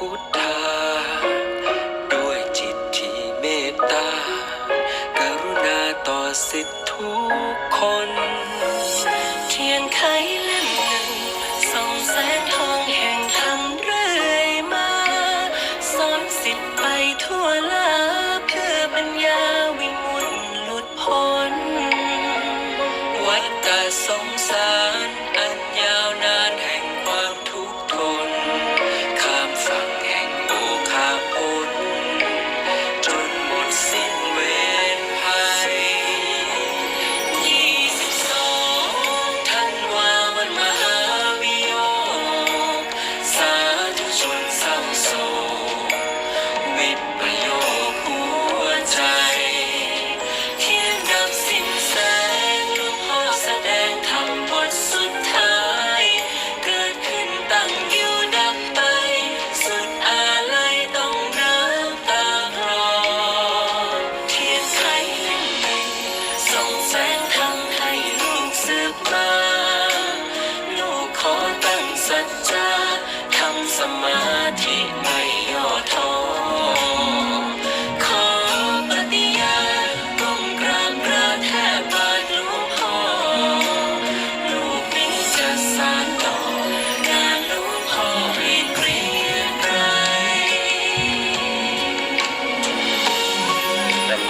พุทธา ด้วยจิตที่เมตตา กรุณาต่อสิทธิทุกคน เทียนไขเล่มหนึ่งส่องแสงทองแห่งธรรมเรื่อยมาสอนสิทธิ์ไปทั่วลาเพื่อปัญญาวิมุตติหลุดพ้น วัฏฏะสงสาร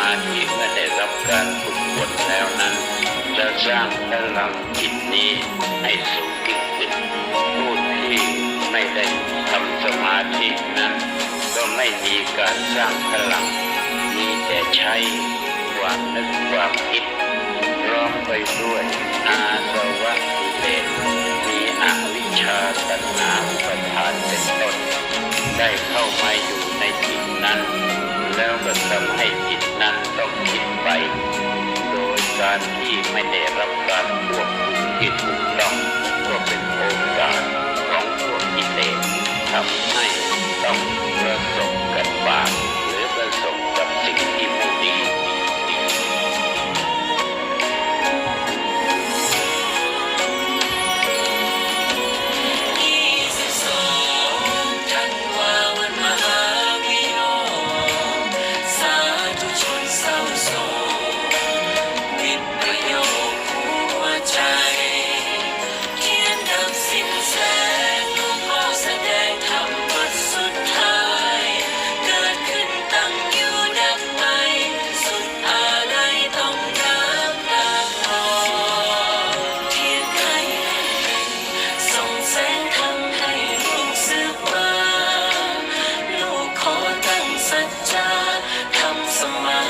าธิเมื่อได้รับการฝึกฝนแล้วนั้น จะสร้างพลังจิตนี้ให้สูงขึ้นผู้ที่ไม่ได้ทำสมาธินั้น ก็ไม่มีการสร้างพลัง มีแต่ใช้ความนึกความคิดร้อมไปด้วยอาสวะกิเลสมีอวิชชาตัณหาอุปทานเป็นต้นได้เข้ามาอยู่ในจิตนั้น แล้วก็ทำให้จิตนั้นต้องคิดไป โดยการที่ไม่ได้รับการควบคุมจิต come to my